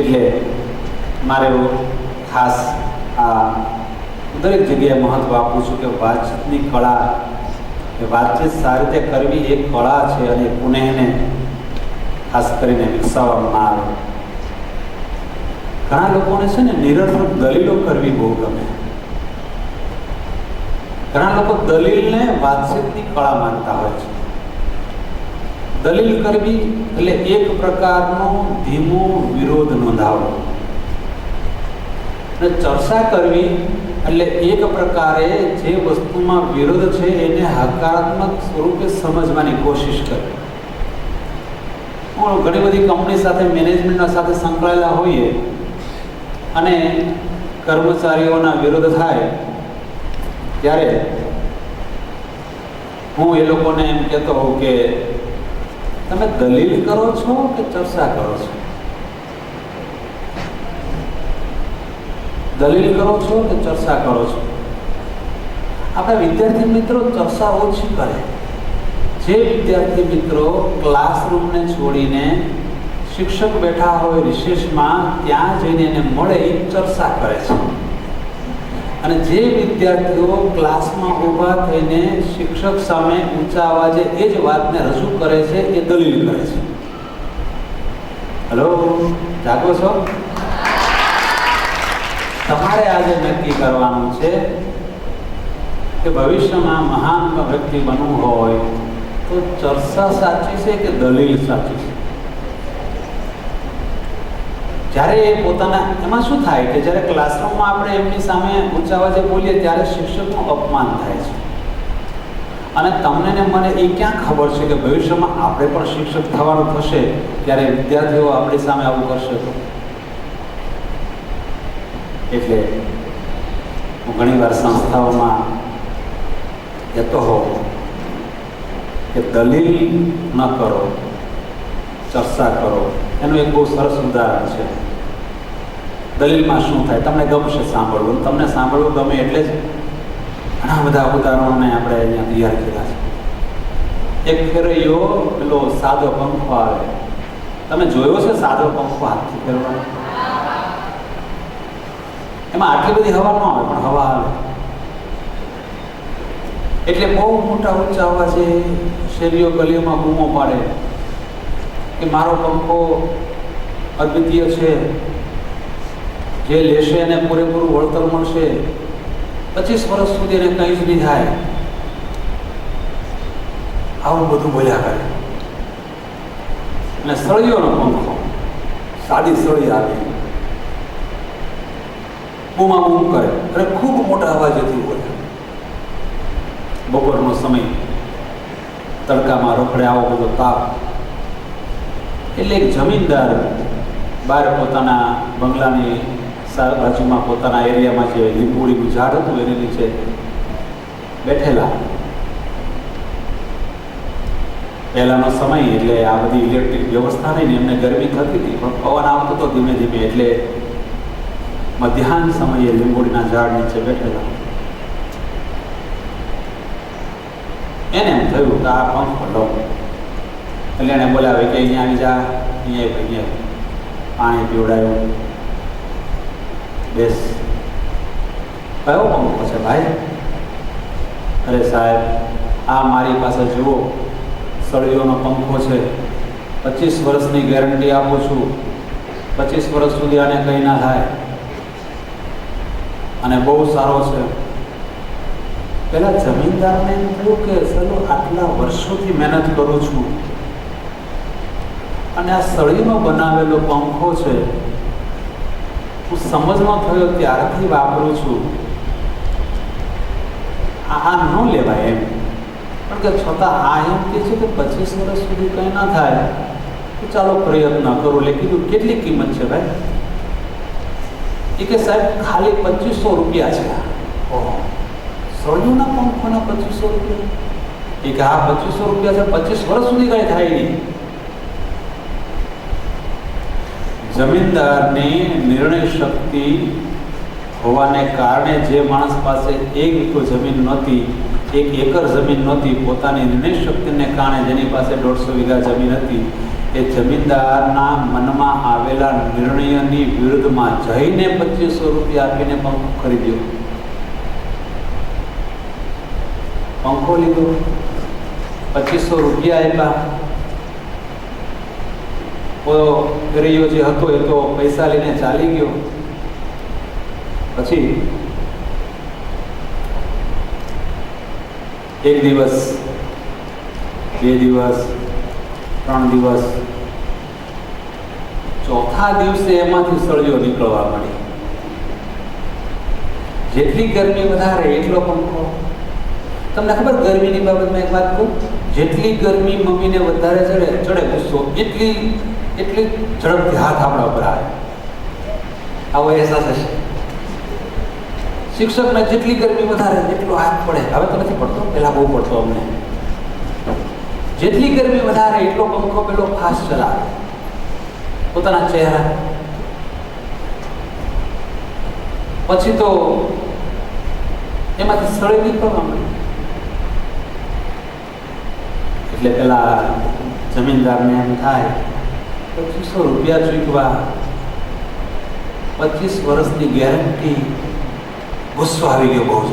એટલે મારે એવું ખાસ આ દરેક જગ્યાએ મહત્ત્વ આપું છું કે વાતચીતની કળા, કે વાતચીત સારી રીતે કરવી એ કળા છે અને એ પુનઃને ખાસ કરીને વિકસાવવામાં આવે. ઘણા લોકોને છે ને નિરર્થક દલીલો કરવી બહુ ગમે. ઘણા લોકો દલીલને વાતચીતની કળા માનતા હોય છે. દલીલ કરવી એટલે એક પ્રકારનો ધીમો વિરોધ નોંધાવવો અને ચર્ચા કરવી એટલે એક પ્રકારે જે વસ્તુમાં વિરોધ છે એને હકારાત્મક સ્વરૂપે સમજવાની કોશિશ કરવી. ઘણી બધી કંપની સાથે, મેનેજમેન્ટના સાથે સંકળાયેલા હોઈએ અને કર્મચારીઓના વિરોધ થાય ત્યારે હું એ લોકોને એમ કહેતો હોઉં કે તમે દલીલ કરો છો કે ચર્ચા કરો છો? દલીલ કરો છો કે ચર્ચા કરો છો? આપણા વિદ્યાર્થી મિત્રો, ચર્ચા ઓછી કરે. જે વિદ્યાર્થી મિત્રો ક્લાસરૂમને છોડીને શિક્ષક બેઠા હોય રિશેષમાં ત્યાં જઈને એને મળે ચર્ચા કરે છે. અને જે વિદ્યાર્થીઓ ક્લાસમાં ઊભા થઈને શિક્ષક સામે ઊંચા અવાજે એ જ વાતને રજૂ કરે છે, એ દલીલ કરે છે. હલો જાગો છો? તમારે આજે નક્કી કરવાનું છે કે ભવિષ્યમાં મહાન વ્યક્તિ બનવું હોય તો ચર્ચા સાચી છે કે દલીલ સાચી છે? જ્યારે એ પોતાના, એમાં શું થાય કે જ્યારે ક્લાસરૂમમાં આપણે એમની સામે ઊંચા અવાજે બોલીએ ત્યારે શિક્ષકનું અપમાન થાય છે. અને તમને ને મને એ ક્યાં ખબર છે કે ભવિષ્યમાં આપણે પણ શિક્ષક થવાનું થશે ત્યારે વિદ્યાર્થીઓ આપણી સામે આવું કરશે તો? એટલે હું ઘણીવાર સંસ્થાઓમાં કહેતો હોઉં કે દલીલ ન કરો, ચર્ચા કરો. એનું એક બહુ સરસ ઉદાહરણ છે. દલીલમાં શું થાય? તમને ગમશે સાંભળવું. તમને સાંભળવું ગમે એટલે જ ઘણા બધા ઉદાહરણોને આપણે અહીંયા તૈયાર કર્યા છે. એક ફેરૈયો પેલો સાદો પંખો આવે. તમે જોયો છે સાદો પંખો હાથથી ફેરવાનો? એમાં આટલી બધી હવા ન આવે, પણ હવા આવે. એટલે બહુ મોટા ઊંચા અવાજે શેરીઓ ગલીઓમાં બૂમો પાડે કે મારો પંખો અદ્વિતીય છે. જે લેશે એને પૂરેપૂરું વળતર મળશે, પચીસ વર્ષ સુધી એને કંઈ જ નહીં થાય. આવું બધું બોલ્યા કરે. અને સળીઓનો પંખો સાદી સળી આવી. બૂમા બૂમ કરે. અને ખૂબ મોટા અવાજેથી બોલે. બપોરનો સમય. તડકામાં રોકડે આવો બધો તાપ. એટલે એક જમીનદાર બહાર પોતાના બંગલાની બાજુમાં પોતાના એરિયામાં જે લીંબુડીનું ઝાડ હતું, એની નીચે બેઠેલા. પહેલાંનો સમય એટલે આ બધી ઇલેક્ટ્રિક વ્યવસ્થા નહીં એમને ગરમી થતી હતી, પણ પવન આવતો હતો ધીમે ધીમે એટલે મધ્યાહન સમયે લીંબુડીના ઝાડ નીચે બેઠેલા. એને એમ થયું કે આ પંખ લો એટલે એને બોલાવે કે અહીંયા આવી જા, અહીંયા અહીંયા પાણી પીવડાવ્યું. બેસ કયો પંખો છે, ભાઈ? અરે સાહેબ, આ મારી પાસે જુઓ સળીઓનો પંખો છે. પચીસ વર્ષની ગેરંટી આપું છું. પચીસ વર્ષ સુધી આને કંઈ ના થાય. અને બહુ સારો છે. પેલા જમીનદારને એમ થયું કે ચલો આટલા વર્ષોથી મહેનત કરું છું. અને આ સળીનો બનાવેલો પંખો છે હું સમજમાં થયો ત્યારથી વાપરું છું. આ ન લેવાય એમ. પણ કે છતાં આ એમ કે છે કે પચીસ વર્ષ સુધી કંઈ ના થાય, તો ચાલો પ્રયત્ન કરું. એટલે કીધું, કેટલી કિંમત છે ભાઈ? એ કે, સાહેબ, ખાલી પચીસો રૂપિયા છે. સળિયુંના પંખોના પચીસો રૂપિયા? એ કે, હા, પચીસો રૂપિયા છે. પચીસ વર્ષ સુધી કંઈ થાય નહીં. જમીનદારની નિર્ણય શક્તિ હોવાને કારણે જે માણસ પાસે એક વીઘો જમીન નહોતી, એક એકર જમીન નહોતી, પોતાની નિર્ણય શક્તિને કારણે જેની પાસે દોઢસો વીઘા જમીન હતી, એ જમીનદારના મનમાં આવેલા નિર્ણયની વિરુદ્ધમાં જઈને પચીસો રૂપિયા આપીને પંખો ખરીદ્યો. પંખો લીધો. પચીસો રૂપિયા આપ્યા. તો ફેરીયો જે હતો એ તો પૈસા લઈને ચાલી ગયો. પછી એક દિવસ, બે દિવસ, ત્રણ દિવસ, ચોથા દિવસે એમાંથી સળિયો નીકળવા મળી જેટલી ગરમી વધારે એટલો પંખો. તમને ખબર ગરમીની બાબતમાં એક વાત કહું? જેટલી ગરમી મમ્મીને વધારે ચડે ચડે ગુસ્સો. એટલી એટલી ઝડપથી હાથ આપણા ઉપર આવે. આવો અહેસાસ હશે. શિક્ષકને જેટલી ગરમી વધારે એટલો હાથ પડે. હવે તો નથી પડતો. પહેલા બહુ પડતો અમને. જેટલી ગરમી વધારે, એટલો પંખો પેલો ફાસ્ટ ચલાવે. પોતાના ચહેરા. પછી તો એમાંથી સળી નીકળવા મળે. એટલે પેલા જમીનદારને એમ થાય પચીસો રૂપિયા ચૂકવા પચીસ વર્ષની ગેરંટી ગુસ્સો આવી ગયો બહુ જ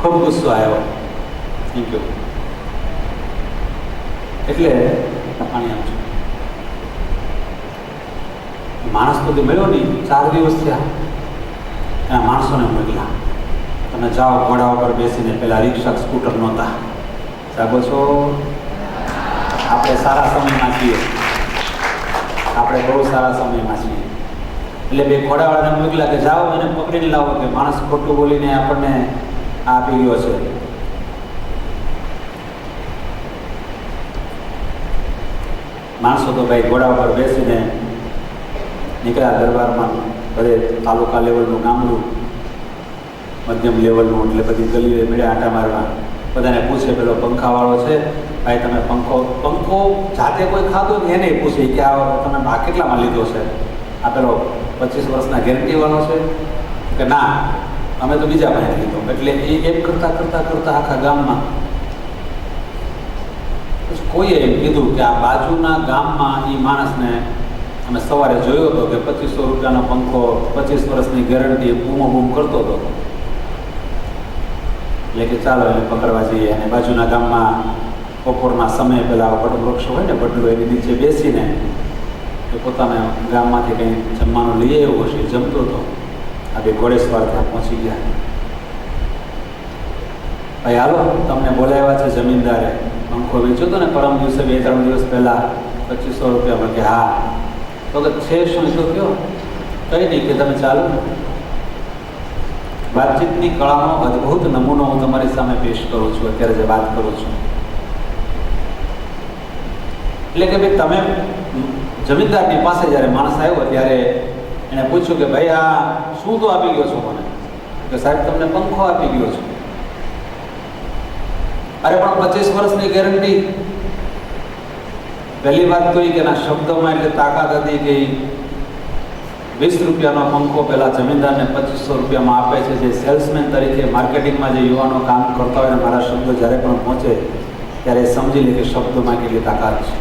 ખૂબ ગુસ્સો આવ્યો. થેન્ક યુ એટલે પાણી આપજો માણસ તો મળ્યો નહીં ચાર દિવસ થયા. એના માણસોને મોકલ્યા તમે જાઓ, ઘોડા ઉપર બેસીને પેલા રિક્ષા, સ્કૂટર નહોતા. જાગો છો આપણે સારા સમયમાં છીએ. આપણે બહુ સારા સમયમાં છીએ. એટલે બે ઘોડાવાળાને મોકલા કે જાઓ એને પકડીને લાવો કે માણસ ખોટું બોલીને આપણને આપી ગયો છે. માણસો તો ભાઈ ઘોડા ઉપર બેસીને નીકળ્યા દરબારમાં, બધે તાલુકા લેવલનું ગામડું, મધ્યમ લેવલનું એટલે બધી ગલીએ મળ્યા આંટા મારવા. બધાને પૂછે, પેલો પંખાવાળો છે? ભાઈ, તમે પંખો પંખો જાતે કોઈ ખાધો ને એને પૂછે કે આ તમે આ કેટલામાં લીધો છે? આ પેલો પચીસ વર્ષના ગેરંટીવાળો છે? કે ના, અમે તો બીજા ભાઈ લીધો. એટલે એ એમ કરતાં કરતાં કરતાં આખા ગામમાં કોઈએ એમ કીધું કે આ બાજુના ગામમાં એ માણસને અમે સવારે જોયો હતો કે પચીસો રૂપિયાનો પંખો પચીસ વર્ષની ગેરંટી બૂમો બૂમ કરતો હતો. એટલે કે ચાલો એને પકડવા જઈએ. અને બાજુના ગામમાં બપોરના સમય પહેલાં વટવૃક્ષ હોય ને વડલો એની નીચે બેસીને એ પોતાના ગામમાંથી કંઈ જમવાનું લઈ આવ્યો હશે જમતો હતો. આ બે ઘોડેસવાર ત્યાં પહોંચી ગયા. ભાઈ, હાલો, તમને બોલાવ્યા છે જમીનદારે. પંખો વેચ્યો હતો ને, પરમ દિવસે બે ત્રણ દિવસ પહેલાં પચીસો રૂપિયા. કે હા. તો છે શું? તો કયો? કઈ નહીં, કે તમે ચાલો. ને વાતચીતની કળાનો અદ્ભુત નમૂનો હું તમારી સામે પેશ કરું છું, અત્યારે જે વાત કરું છું. એટલે કે ભાઈ તમે જમીનદારની પાસે જ્યારે માણસ આવ્યો ત્યારે એણે પૂછ્યું કે ભાઈ આ શું તો આપી ગયો છો મને? કે સાહેબ, તમને પંખો આપી ગયો છું. અરે, પણ પચીસ વર્ષની ગેરંટી. પહેલી વાત તો એ કે એના શબ્દોમાં એટલે તાકાત હતી કે વીસ રૂપિયાનો પંખો પહેલાં જમીનદારને પચીસો રૂપિયામાં આપે છે. જે સેલ્સમેન તરીકે માર્કેટિંગમાં જે યુવાનો કામ કરતા હોય અને મારા શબ્દો જ્યારે પણ પહોંચે, ત્યારે સમજી લે કે શબ્દોમાં કેટલી તાકાત છે.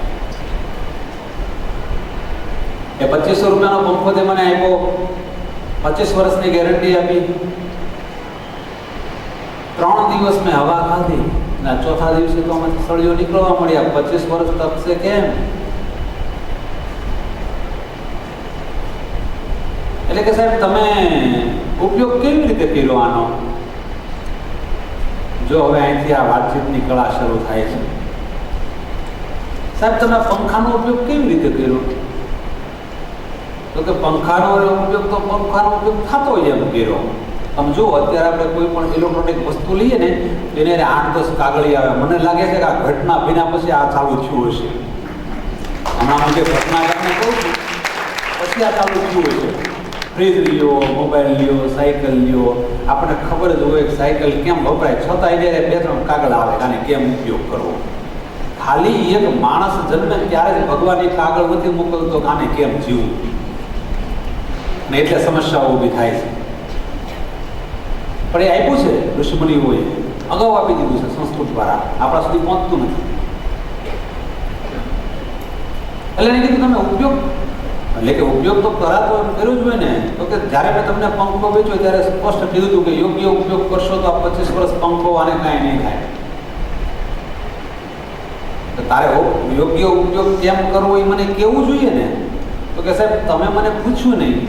એ પચીસો રૂપિયાનો પંખો તે મને આપ્યો. પચીસ વર્ષની ગેરંટી આપી. ત્રણ દિવસ મેં હવા ખાધી. અને ચોથા દિવસે તો આમાંથી સળીઓ નીકળવા મળ્યા. પચીસ વર્ષ તપશે કેમ? એટલે કે સાહેબ, તમે ઉપયોગ કેવી રીતે કર્યો આનો? જો હવે અહીંથી આ વાતચીતની કળા શરૂ થાય છે. સાહેબ, તમે પંખાનો ઉપયોગ કેવી રીતે કર્યો? તો કે પંખાનો ઉપયોગ તો પંખાનો ઉપયોગ થતો હોય એમ કર્યો. આમ જો, અત્યારે આપણે કોઈ પણ ઇલેક્ટ્રોનિક વસ્તુ લઈએ ને, એને આઠ દસ કાગળી આવે. મને લાગે છે કે આ ઘટના ભીના પછી આ ચાલુ થયું હશે. હમણાં હું જે ઘટના કહું છું, પછી આ ચાલુ થયું હશે. ફ્રીજ લ્યો મોબાઈલ લ્યો સાયકલ લ્યો આપણને ખબર જ હોય કે સાયકલ કેમ વપરાય. છતાં જ્યારે બે ત્રણ કાગળ આવે આને કેમ ઉપયોગ કરવો. ખાલી એક માણસ જન્મે ત્યારે જ ભગવાન એ કાગળ નથી મોકલતો આને કેમ જીવવું. ને એટલે સમસ્યાઓ ઊભી થાય છે. પણ એ આપ્યું છે ઋષિમુનિઓએ અગાઉ આપી દીધું છે સંસ્કૃત દ્વારા. આપણા સુધી પહોંચતું નથી. એટલે એને કીધું, તમે ઉપયોગ એટલે કે ઉપયોગ તો કરાતો એમ કર્યો જ હોય ને, તો કે જ્યારે મેં તમને પંખો વેચ્યો ત્યારે સ્પષ્ટ કીધું હતું કે યોગ્ય ઉપયોગ કરશો તો આ પચીસ વર્ષ પંખો આને કાંઈ નહીં થાય. તારે યોગ્ય ઉપયોગ કેમ કરવો એ મને કેવું જોઈએ ને? તો કે સાહેબ, તમે મને પૂછ્યું નહીં.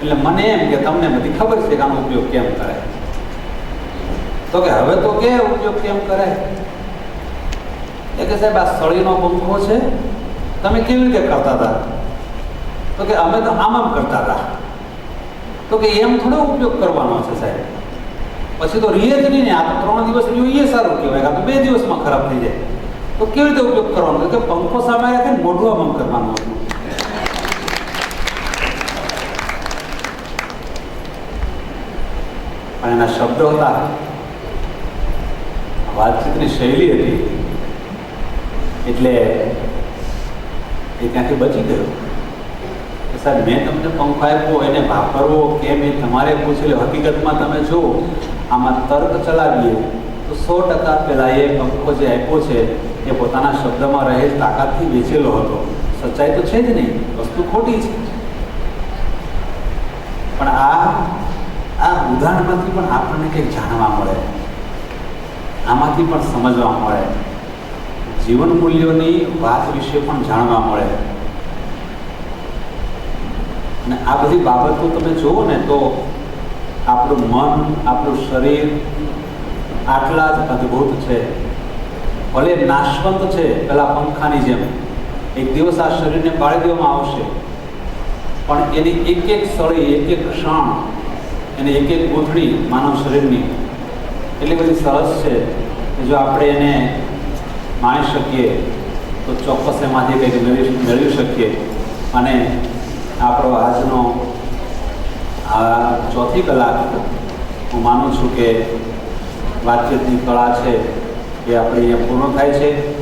એટલે મને એમ કે તમને બધી ખબર છે કે આનો ઉપયોગ કેમ કરે તો કે હવે તો કે ઉપયોગ કેમ કરે એ કે સાહેબ, આ સળીનો પંખો છે, તમે કેવી રીતે કરતા હતા? તો કે અમે તો આમ આમ કરતા હતા. તો કે એમ થોડો ઉપયોગ કરવાનો છે સાહેબ. પછી તો રીએ જ નહીં ને, આ તો ત્રણ દિવસ જોઈએ સારું કહેવાય આ તો બે દિવસમાં ખરાબ થઈ જાય. તો કેવી રીતે ઉપયોગ કરવાનો? કે પંખો સામે રાખીને મોઢું આમ કરવાનું હતું. પણ એના શબ્દો હતા. વાતચીતની શૈલી હતી. એટલે એ ત્યાંથી બચી ગયો. સાહેબ, મેં તમને પંખો આપ્યો, એને વાપરવો કેમ એ તમારે પૂછી લો હકીકતમાં તમે જુઓ આમાં તર્ક ચલાવીએ. તો સો ટકા પહેલાં એ પંખો જે આપ્યો છે, એ પોતાના શબ્દમાં રહેલ તાકાતથી વેચેલો હતો. સચ્ચાઈ તો છે જ નહીં, વસ્તુ ખોટી છે. પણ આ આ ઉદાહરણમાંથી પણ આપણને કંઈક જાણવા મળે. આમાંથી પણ સમજવા મળે. જીવન મૂલ્યોની વાત વિશે પણ જાણવા મળે. અને આ બધી બાબતો તમે જુઓ ને તો આપણું મન, આપણું શરીર આટલા જ અદ્ભુત છે. ભલે નાશવંત છે, પેલા પંખાની જેમ. એક દિવસ આ શરીરને બાળી દેવામાં આવશે. પણ એની એક એક સળી, એક એક ક્ષણ, એની એક એક ગૂંથણી માનવ શરીરની એટલી બધી સરસ છે કે જો આપણે એને માણી શકીએ, તો ચોક્કસ એમાંથી કંઈક મેળવી મેળવી શકીએ. અને આપણો આજનો આ ચોથી કલાક હું માનું છું કે વાતચીતની કળા છે એ આપણી અહીંયા પૂર્ણ થાય છે.